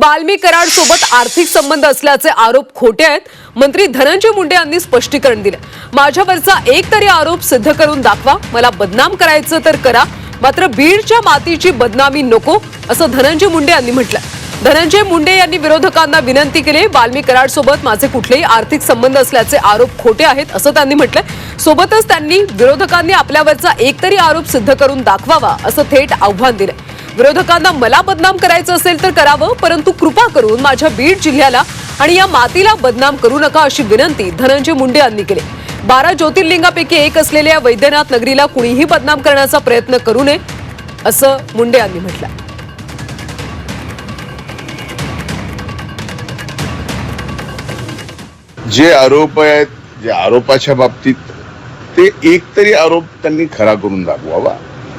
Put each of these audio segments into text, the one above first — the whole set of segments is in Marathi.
वाल्मी कराड सोबत आर्थिक संबंध असल्याचे आरोप खोटे आहेत. मंत्री धनंजय मुंडे यांनी स्पष्टीकरण दिलं माझ्यावरचा एक तरी आरोप सिद्ध करून दाखवा. मला बदनाम करायचं तर करा. मात्र बीडच्या मातीची बदनामी नको असं धनंजय मुंडे यांनी म्हटलं धनंजय मुंडे यांनी विरोधकांना विनंती केली वाल्मी कराड सोबत माझे कुठलेही आर्थिक संबंध असल्याचे आरोप खोटे आहेत असं त्यांनी म्हटलंय. सोबतच त्यांनी विरोधकांनी आपल्यावरचा एक तरी आरोप सिद्ध करून दाखवावा असं थेट आव्हान दिलं विरोधकांना मला बदनाम करायचं असेल तर करावं परंतु कृपा करून माझ्या बीड जिल्ह्याला आणि या मातीला बदनाम करू नका अशी विनंती धनंजय मुंडे यांनी केली. बारा ज्योतिर्लिंगापैकी एक असलेल्या वैद्यनाथ नगरीला कुणीही बदनाम करण्याचा प्रयत्न करू नये असं मुंडे यांनी म्हटलं. जे आरोप आहेत जे आरोपाच्या बाबतीत ते एक तरी आरोप त्यांनी खरा करून दाखवावा.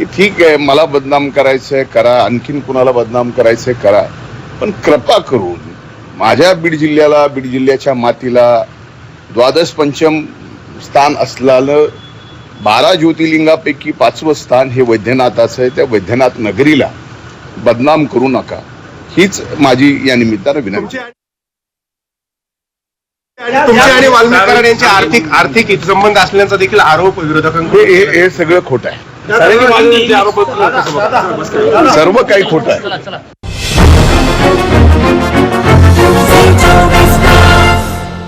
की ठीक आहे मला बदनाम करायचंय करा. आणखीन कुणाला बदनाम करायचंय करा. पण कृपा करून माझ्या बीड जिल्ह्याला बीड जिल्ह्याच्या मातीला द्वादश पंचम स्थान असलेलं बारा ज्योतिर्लिंगापैकी पाचवं स्थान हे वैद्यनाथाचं आहे. त्या वैद्यनाथ नगरीला बदनाम करू नका. हीच माझी या निमित्तानं विनंती. आहे. आणि तुमचे आणि वाल्मिक कराड यांचे आर्थिक आर्थिक हितसंबंध असल्याचा देखील आरोप विरोधकांकडून हे- हे सगळं खोटं आहे. सर्व काही खोटं आहे.